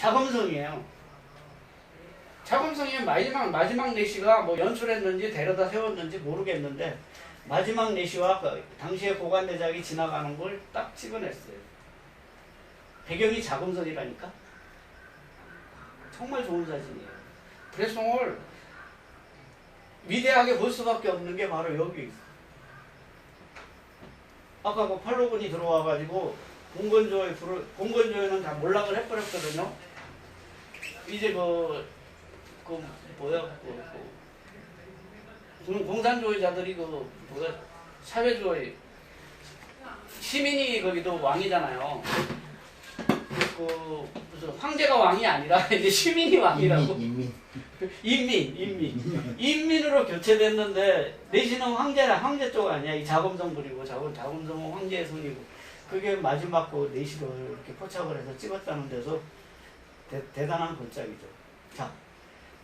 자금성이에요. 자금성이 마지막 마지막 내시가 뭐 연출했는지 데려다 세웠는지 모르겠는데 마지막 내시와 그 당시의 고관대작이 지나가는 걸 딱 찍어냈어요. 배경이 자금성이라니까. 정말 좋은 사진이에요. 브레송을 위대하게 볼 수밖에 없는 게 바로 여기 있어. 아까 그 팔로군이 들어와가지고 공건조에 불을 공건조에는 다 몰락을 해버렸거든요. 이제 그, 그 뭐야 그, 그 공- 공산주의자들이 그 뭐야 사회주의 시민이 거기도 왕이잖아요. 그 무슨 황제가 왕이 아니라 이제 시민이 왕이라고. 인민, 인민, 인민. 인민 으로 교체됐는데 내지는 황제라 황제 쪽 아니야. 이 자금성불이고 자금 자금성은 황제의 손이고 그게 마지막 그 내시를 이렇게 포착을 해서 찍었다는 데서 대, 대단한 골짜기죠. 자,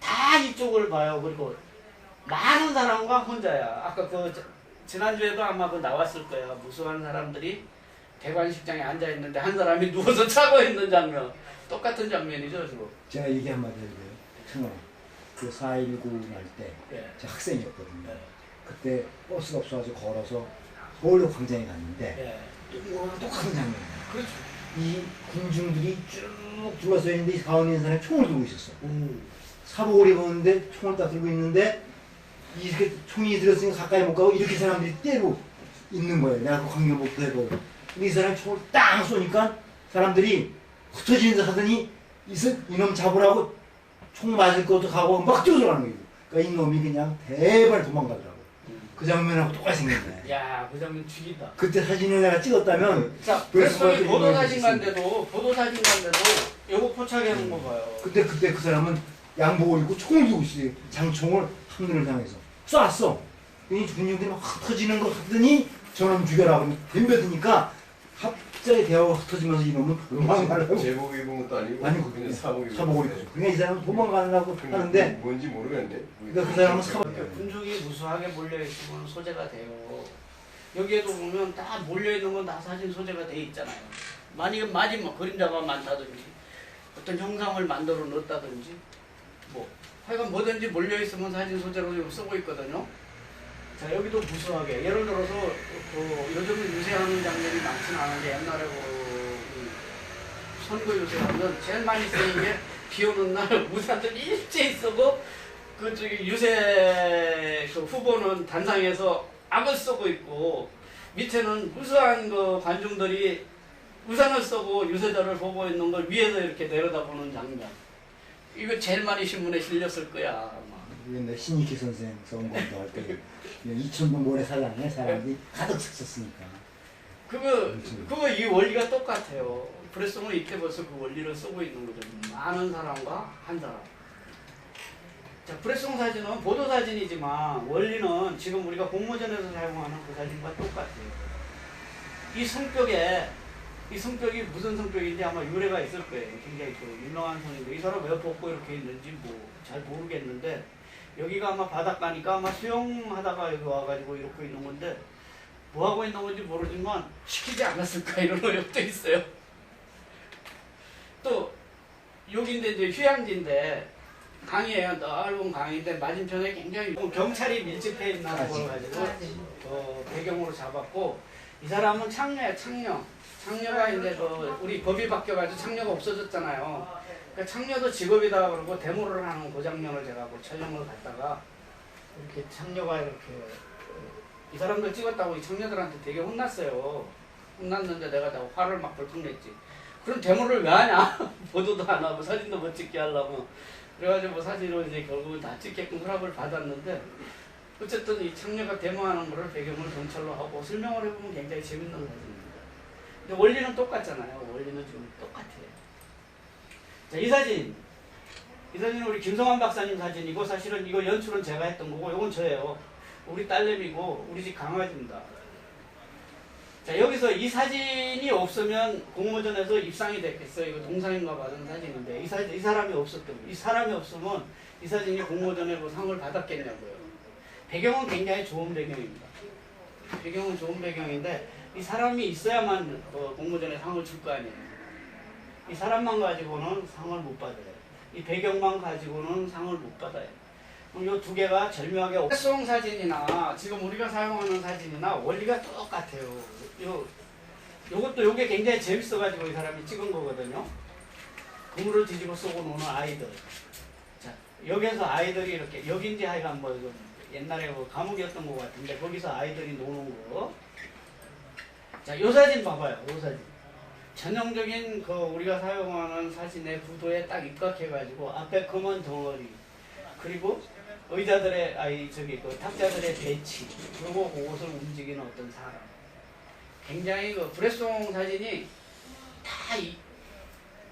다 이쪽을 봐요. 그리고 많은 사람과 혼자야. 아까 그 저- 지난주에도 아마 그 나왔을 거야. 무수한 사람들이 대관식장에 앉아 있는데 한 사람이 누워서 차고 있는 장면. 똑같은 장면이죠, 지금. 제가 얘기 한마디 해도 돼요? 청아, 그4.19 날때 예. 제가 학생이었거든요. 예. 그때 버스가 없어가지고 걸어서 서울역 광장에 갔는데 예. 이거랑 똑같은 장면이에요. 그렇죠. 이 군중들이 쭉 둘러서 있는데 이 가운데 있는 사람이 총을 들고 있었어. 음. 사복을 입었는데 총을 딱 들고 있는데 이렇게 총이 들었으니까 가까이 못 가고 이렇게 사람들이 때로 있는 거예요. 내가 그 광경복도 해보고. 근데 이 사람이 총을 딱 쏘니까 사람들이 흩어지는 듯 하더니 이놈 잡으라고 총 맞을 것도 가고 막 뛰어들어가는 거예요. 그러니까 이놈이 그냥 대발 도망가더라고. 그 장면하고 똑같이 생겼네. 야, 그 장면 죽인다. 그때 사진을 내가 찍었다면 자, 그래서 그래서 그렇게 보도사진 유명해졌습니다. 간데도 보도사진 간데도 요거 포착해 놓은 거 봐요. 그때 그때 그 사람은 양복을 입고 총을 들고 있어요. 장총을 하늘을 향해서 쐈어. 이 군인들이 막 흩어지는 거 하더니 저놈 죽여라 덤벼드니까 갑자기 대화가 흩어지면서 이놈은 도망가려고 제복 입은 것도 아니고 아니고 그냥 사복 입은 사복을 입었어. 그러니까 이 사람은 도망가려고 그러니까 하는데 뭔지 모르겠는데 그러니까 그 사람은 사복 이렇게 군중이 무수하게 몰려 있으면 소재가 돼요. 여기에도 보면 다 몰려 있는 건 다 사진 소재가 돼 있잖아요. 만약에 마지막 그림자가 많다든지 어떤 형상을 만들어 넣었다든지 뭐 하여간 뭐든지 몰려 있으면 사진 소재로 쓰고 있거든요. 자 여기도 무수하게 예를 들어서 그 요즘은 유세하는 장면이 많지는 않은데 옛날에 그이 선거 유세하면 제일 많이 쓰는 게 비 오는 날 우산들 일제히 쓰고 그쪽에 유세 그 후보는 단상에서 악을 쓰고 있고 밑에는 무수한 그 관중들이 우산을 쓰고 유세자를 보고 있는 걸 위에서 이렇게 내려다보는 장면. 이거 제일 많이 신문에 실렸을 거야. 옛날 신익희 선생 선거도 할때 이천동 모래 사장에 사람들이 가득 찼었으니까 그거 그거 이 원리가 똑같아요. 브레송은 이때 벌써 그 원리를 쓰고 있는 거죠. 많은 사람과 한 사람. 자, 브레송 사진은 보도 사진이지만 원리는 지금 우리가 공모전에서 사용하는 그 사진과 똑같아요. 이 성격에 이 성격이 무슨 성격인지 아마 유래가 있을 거예요. 굉장히 그 유명한 성인데 이 사람 왜 벗고 이렇게 있는지 뭐 잘 모르겠는데 여기가 아마 바닷가니까 아마 수영하다가 여기 와가지고 이렇게 있는 건데 뭐 하고 있는 건지 모르지만 시키지 않았을까 이런 의혹도 있어요. 또 여기인데 이제 휴양지인데 강이에요. 넓은 강인데 맞은편에 굉장히 경찰이 밀집해 있는 걸 가지고 어, 배경으로 잡았고 이 사람은 창녀야 창녀. 창녀가 이제 그 우리 법이 바뀌어가지고 창녀가 없어졌잖아요. 그러니까 창녀도 직업이다 그러고 데모를 하는 그 장면을 제가 그 촬영을 갔다가 이렇게 창녀가 이렇게 어, 이 사람들 찍었다고 이 청년들한테 되게 혼났어요. 혼났는데 내가 다 화를 막 벌컥 냈지. 그럼 데모를 왜 하냐? 보도도 안 하고 사진도 못 찍게 하려고. 그래가지고 뭐 사진을 이제 결국은 다 찍게끔 허락을 받았는데 어쨌든 이 청년가 데모하는 거를 배경을 경찰로 하고 설명을 해보면 굉장히 재밌는 사진입니다. 근데 원리는 똑같잖아요. 원리는 지금 똑같아요. 자, 이 사진. 이 사진은 우리 김성환 박사님 사진이고 사실은 이거 연출은 제가 했던 거고 이건 저예요. 우리 딸내미고 우리 집 강아지입니다. 자 여기서 이 사진이 없으면 공모전에서 입상이 됐겠어요. 이거 동상인가 받은 사진인데 이, 사, 이 사람이 없었던 이 사람이 없으면 이 사진이 공모전에 뭐 상을 받았겠냐고요. 배경은 굉장히 좋은 배경입니다. 배경은 좋은 배경인데 이 사람이 있어야만 어, 공모전에 상을 줄 거 아니에요. 이 사람만 가지고는 상을 못 받아요. 이 배경만 가지고는 상을 못 받아요. 이두 개가 절묘하게 옥송 사진이나 지금 우리가 사용하는 사진이나 원리가 똑같아요. 요 요것도 요게 굉장히 재밌어가지고 이 사람이 찍은 거거든요. 그물을 뒤집어 쓰고 노는 아이들. 자 여기서 아이들이 이렇게 여긴지 하여간 뭐 이거 옛날에 뭐 감옥이었던 것 같은데 거기서 아이들이 노는 거. 자, 요 사진 봐봐요. 요 사진. 전형적인 그 우리가 사용하는 사진의 구도에 딱 입각해가지고 앞에 검은 덩어리 그리고 의자들의 아이 저기 그 탁자들의 배치 그리고 그것을 움직이는 어떤 사람. 굉장히 그 브레송 사진이 다 이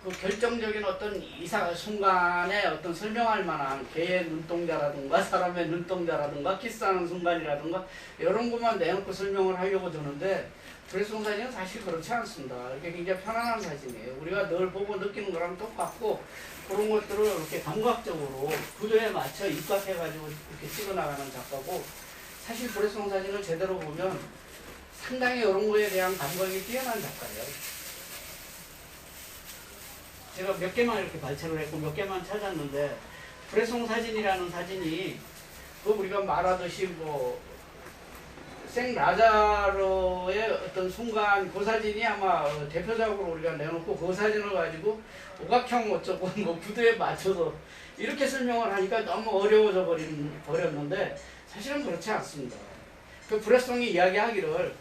그 결정적인 어떤 이사 순간에 어떤 설명할 만한 개의 눈동자라든가 사람의 눈동자라든가 키스하는 순간이라든가 이런 것만 내놓고 설명을 하려고 드는데 브레송 사진은 사실 그렇지 않습니다. 이렇게 굉장히 편안한 사진이에요. 우리가 늘 보고 느끼는 거랑 똑같고 그런 것들을 이렇게 감각적으로 구도에 맞춰 입각해가지고 이렇게 찍어나가는 작가고 사실 브레송 사진을 제대로 보면 상당히 이런 거에 대한 감각이 뛰어난 작가예요. 제가 몇 개만 이렇게 발췌를 했고 몇 개만 찾았는데 브레송 사진이라는 사진이 그 우리가 말하듯이 뭐 생라자로의 어떤 순간 그 사진이 아마 어, 대표적으로 우리가 내놓고 그 사진을 가지고 오각형 어쩌고 뭐 구도에 맞춰서 이렇게 설명을 하니까 너무 어려워져 버린 버렸는데 사실은 그렇지 않습니다. 그 브레송이 이야기하기를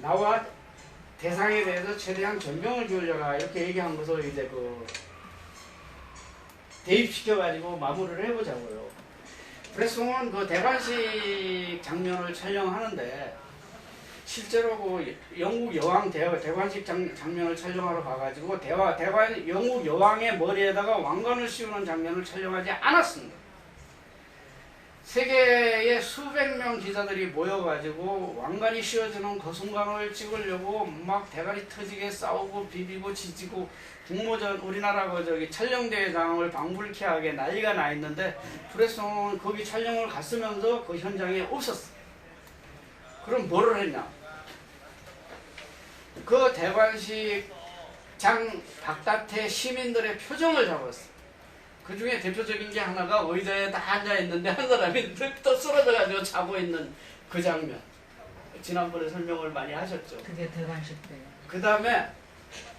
나와 대상에 대해서 최대한 존경을 기울여라 이렇게 얘기한 것을 이제 그 대입시켜 가지고 마무리를 해보자고요. 브레송은 그 대관식 장면을 촬영하는데 실제로 그 영국 여왕 대, 대관식 장, 장면을 촬영하러 가가지고 대화 대관 영국 여왕의 머리에다가 왕관을 씌우는 장면을 촬영하지 않았습니다. 세계의 수백 명 기자들이 모여가지고 왕관이 씌워지는 그 순간을 찍으려고 막 대가리 터지게 싸우고 비비고 지지고 국모전 우리나라 그 저기 촬영대회장을 방불케 하게 난리가 나 있는데 브레송은 거기 촬영을 갔으면서 그 현장에 없었어. 그럼 뭐를 했냐? 그 대관식 장 바깥에 시민들의 표정을 잡았어. 그 중에 대표적인 게 하나가 의자에 다 앉아 있는데 한 사람이 또 쓰러져가지고 자고 있는 그 장면. 지난번에 설명을 많이 하셨죠. 그게 대관식 때. 그 다음에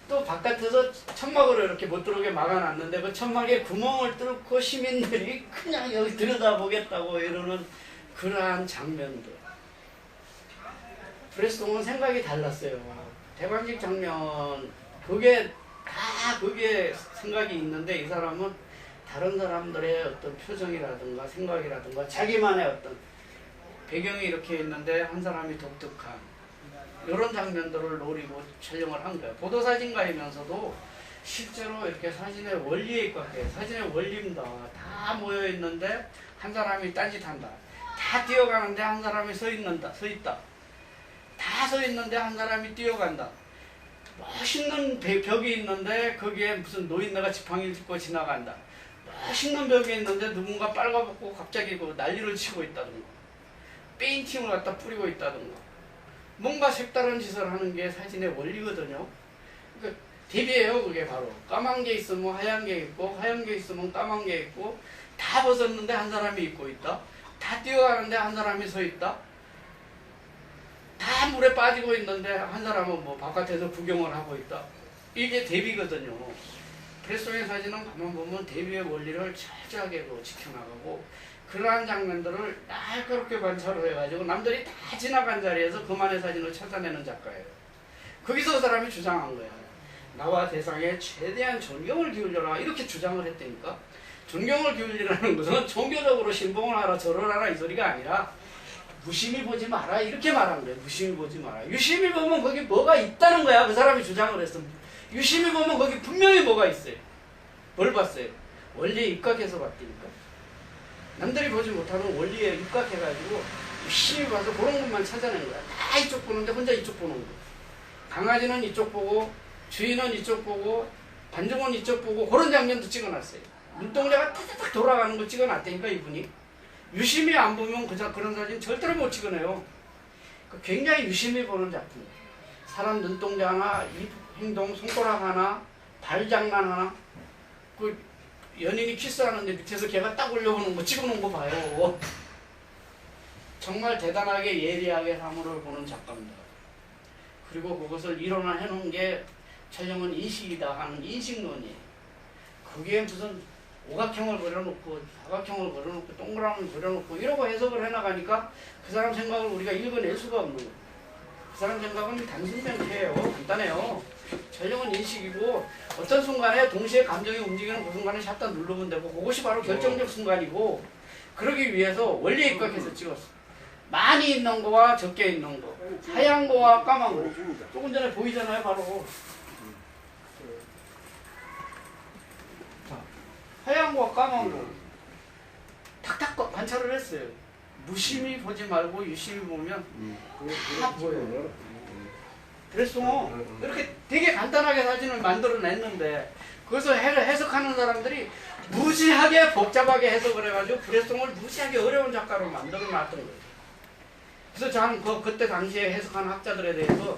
또 바깥에서 천막으로 이렇게 못 들어오게 막아놨는데 그 천막에 구멍을 뚫고 시민들이 그냥 여기 들여다보겠다고 이러는 그러한 장면들. 브레스통은 생각이 달랐어요. 대관식 장면 그게 다 그게 생각이 있는데 이 사람은 다른 사람들의 어떤 표정이라든가 생각이라든가 자기만의 어떤 배경이 이렇게 있는데 한 사람이 독특한 이런 장면들을 노리고 촬영을 한 거예요. 보도사진가이면서도 실제로 이렇게 사진의 원리에 입각해 사진의 원리입니다. 다 모여 있는데 한 사람이 딴짓한다. 다 뛰어가는데 한 사람이 서 있는다. 서 있다. 다 서 있는데 한 사람이 뛰어간다. 멋있는 배- 벽이 있는데 거기에 무슨 노인네가 지팡이를 짚고 지나간다. 멋있는 벽이 있는데 누군가 빨가벗고 갑자기 그 난리를 치고 있다든가. 페인팅을 갖다 뿌리고 있다든가. 뭔가 색다른 짓을 하는 게 사진의 원리거든요. 그러니까 대비예요, 그게 바로. 까만 게 있으면 하얀 게 있고, 하얀 게 있으면 까만 게 있고, 다 벗었는데 한 사람이 입고 있다. 다 뛰어가는데 한 사람이 서 있다. 다 물에 빠지고 있는데 한 사람은 뭐 바깥에서 구경을 하고 있다. 이게 대비거든요. 프레소의 사진은 가만 보면 대비의 원리를 철저하게 그 지켜나가고 그러한 장면들을 날카롭게 관찰을 해가지고 남들이 다 지나간 자리에서 그만의 사진을 찾아내는 작가예요. 거기서 그 사람이 주장한 거예요. 나와 대상에 최대한 존경을 기울여라 이렇게 주장을 했다니까. 존경을 기울이라는 것은 종교적으로 신봉을 하라 절을 하라 이 소리가 아니라 무심히 보지 마라 이렇게 말한 거예요. 무심히 보지 마라. 유심히 보면 거기 뭐가 있다는 거야. 그 사람이 주장을 했어. 유심히 보면 거기 분명히 뭐가 있어요. 뭘 봤어요? 원리에 입각해서 봤다니까. 남들이 보지 못하는 원리에 입각해가지고 유심히 봐서 그런 것만 찾아낸 거야. 다 이쪽 보는데 혼자 이쪽 보는 거야. 강아지는 이쪽 보고 주인은 이쪽 보고 반정은 이쪽 보고 그런 장면도 찍어놨어요. 눈동자가 타타닥 돌아가는 거 찍어놨다니까 이분이. 유심히 안 보면 그자 그런 사진 절대로 못 찍어내요. 그 굉장히 유심히 보는 작품. 사람 눈동자 하나, 입 행동, 손가락 하나 발 장난 하나? 그 연인이 키스하는데 밑에서 걔가 딱 올려보는 거 찍어놓은 거 봐요. 정말 대단하게 예리하게 사물을 보는 작가입니다. 그리고 그것을 일어나 해 놓은 게 촬영은 인식이다 하는 인식론이에요. 그게 무슨 오각형을 그려놓고 사각형을 그려놓고 동그라미를 그려놓고 이러고 해석을 해나가니까 그 사람 생각을 우리가 읽어낼 수가 없는 거예요. 그 사람 생각은 단순 멘트예요. 간단해요. 촬영은 인식이고 어떤 순간에 동시에 감정이 움직이는 그 순간에 샷다 누르면 되고 그것이 바로 결정적 순간이고 그러기 위해서 원리에 입각해서 찍었어. 많이 있는 거와 적게 있는 거, 하얀 거와 까만 거. 조금 전에 보이잖아요, 바로. 자, 하얀 거와 까만 거. 탁탁 거- 관찰을 했어요. 무심히 보지 말고 유심히 보면 다 보여요. 그래서 이렇게 되게 간단하게 사진을 만들어냈는데 그것을 해- 해석하는 사람들이 무지하게 복잡하게 해석을 해가지고 브레송을 무지하게 어려운 작가로 만들어놨던 거예요. 그래서 저는 그, 그때 당시에 해석한 학자들에 대해서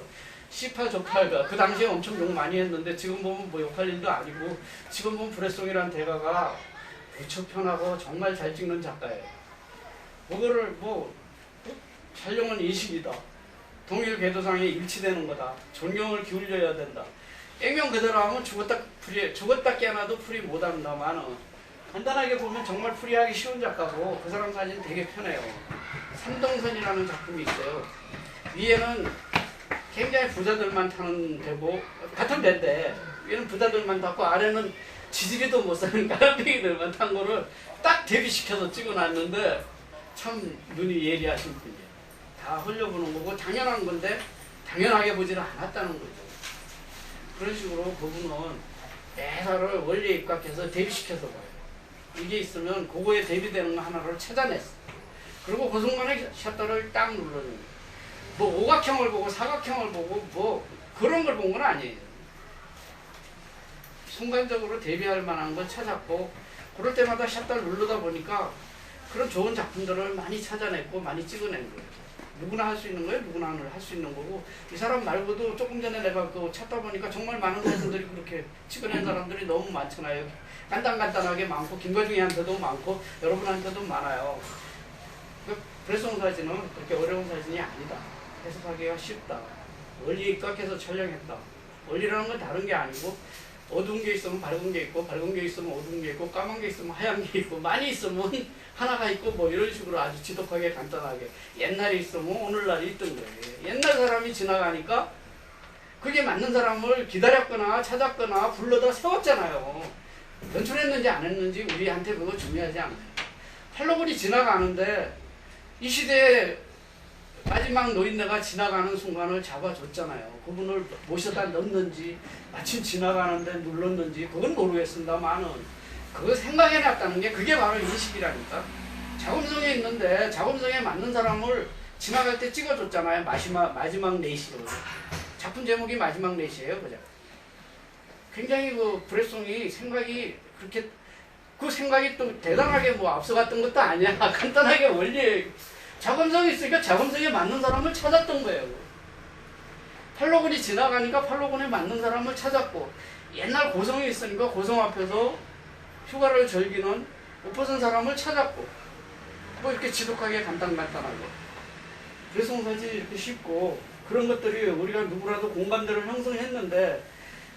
시파 조팔가 그 당시에 엄청 욕 많이 했는데 지금 보면 뭐 욕할 일도 아니고 지금 보면 브레송이라는 대가가 무척 편하고 정말 잘 찍는 작가예요. 그거를 뭐 촬영은 인식이다. 동일 궤도상에 일치되는 거다. 존경을 기울여야 된다. 액면 그대로 하면 죽었다 풀이 죽었다 깨어나도 풀이 못한다만은 간단하게 보면 정말 풀이하기 쉬운 작가고 그 사람 사진 되게 편해요. 삼동선이라는 작품이 있어요. 위에는 굉장히 부자들만 타는 배고 같은 배인데 위에는 부자들만 탔고 아래는 지지리도 못 사는 까랑뱅이들만 탄 거를 딱 대비시켜서 찍어놨는데 참 눈이 예리하신 분이에요. 다 흘려보는 거고 당연한 건데 당연하게 보지는 않았다는 거죠. 그런 식으로 그분은 대사를 원리에 입각해서 대비시켜서 봐요. 이게 있으면 그거에 대비되는 거 하나를 찾아냈어. 그리고 그 순간에 셔터를 딱 거예요. 뭐 오각형을 보고 사각형을 보고 뭐 그런 걸 본 건 아니에요. 순간적으로 대비할 만한 걸 찾았고 그럴 때마다 셔터를 누르다 보니까 그런 좋은 작품들을 많이 찾아냈고 많이 찍어낸 거예요. 누구나 할 수 있는 거예요. 누구나 할 수 있는 거고 이 사람 말고도 조금 전에 내가 그 찾다 보니까 정말 많은 사진들이 그렇게 찍어낸 사람들이 너무 많잖아요. 간단간단하게 많고 김과중이한테도 많고 여러분한테도 많아요. 그 브레송 사진은 그렇게 어려운 사진이 아니다. 해석하기가 쉽다. 원리에 입각해서 촬영했다. 원리라는 건 다른 게 아니고 어두운 게 있으면 밝은 게 있고 밝은 게 있으면 어두운 게 있고 까만 게 있으면 하얀 게 있고 많이 있으면 하나가 있고 뭐 이런 식으로 아주 지독하게 간단하게 옛날에 있으면 오늘날이 있던 거예요. 옛날 사람이 지나가니까 그게 맞는 사람을 기다렸거나 찾았거나 불러다 세웠잖아요. 연출했는지 안 했는지 우리한테 그거 중요하지 않아요. 팔로벌이 지나가는데 이 시대에 마지막 노인네가 지나가는 순간을 잡아줬잖아요. 그분을 모셔다 넣는지 마침 지나가는데 눌렀는지 그건 모르겠습니다만은 그거 생각해놨다는 게 그게 바로 인식이라니까. 자금성에 있는데 자금성에 맞는 사람을 지나갈 때 찍어줬잖아요. 마지막 마지막 네시로. 작품 제목이 마지막 네시예요, 그죠? 굉장히 그 브레송이 생각이 그렇게 그 생각이 또 대단하게 뭐 앞서갔던 것도 아니야. 간단하게 원리 자금성이 있으니까 자금성에 맞는 사람을 찾았던 거예요. 팔로곤이 지나가니까 팔로곤에 맞는 사람을 찾았고 옛날 고성이 있으니까 고성 앞에서 휴가를 즐기는 옷 벗은 사람을 찾았고 뭐 이렇게 지독하게 간단간단하고 사진이 이렇게 쉽고 그런 것들이 우리가 누구라도 공감대를 형성했는데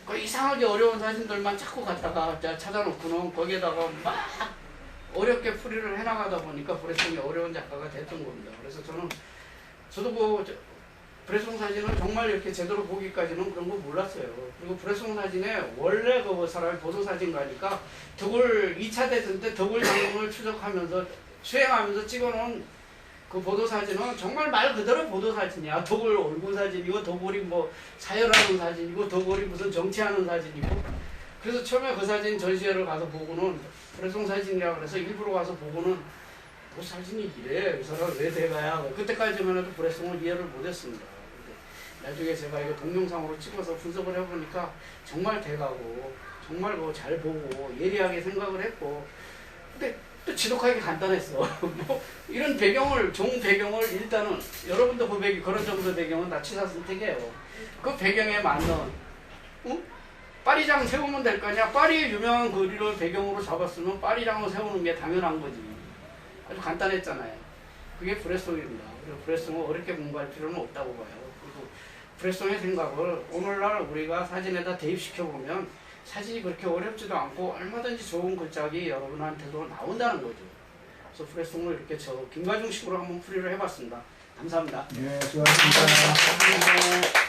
그 이상하게 어려운 사진들만 갖다가 자- 찾아놓고는 거기에다가 막 어렵게 풀이를 해나가다 보니까 브레송이 어려운 작가가 됐던 겁니다. 그래서 저는 저도 그 저- 브레송 사진을 정말 이렇게 제대로 보기까지는 그런 거 몰랐어요. 그리고 브레송 사진에 원래 그 사람이 보도 사진가니까 덕을 2차 대전 때 덕을 장군을 추적하면서 수행하면서 찍어놓은 그 보도 사진은 정말 말 그대로 보도 사진이야. 덕을 얼굴 사진이고 덕을이 뭐 사열하는 사진이고 덕을이 무슨 정치하는 사진이고. 그래서 처음에 그 사진 전시회를 가서 보고는 브레송 사진이라 그래서 일부러 가서 보고는 뭐 사진이 이래 이 사람 왜 대가야 그때까지만 해도 브레송을 이해를 못했습니다. 나중에 제가 이거 동영상으로 찍어서 분석을 해보니까 정말 대가고 정말 뭐잘 보고 예리하게 생각을 했고 근데 또 지독하게 간단했어. 뭐 이런 배경을 종 배경을 일단은 여러분도 그 배경 그런 정도 배경은 다 치사 선택이에요. 그 배경에 맞는 응? 파리장 세우면 될 거냐? 파리의 유명한 거리를 배경으로 잡았으면 파리장을 세우는 게 당연한 거지. 아주 간단했잖아요. 그게 브레송입니다. 그리고 브레송을 어렵게 공부할 필요는 없다고 봐요. 그리고 브레송의 생각을 오늘날 우리가 사진에다 대입시켜 보면 사진이 그렇게 어렵지도 않고 얼마든지 좋은 글자기 여러분한테도 나온다는 거죠. 그래서 브레송을 이렇게 저 김가중식으로 한번 풀이를 해봤습니다. 감사합니다. 네, 수고하셨습니다. 감사합니다.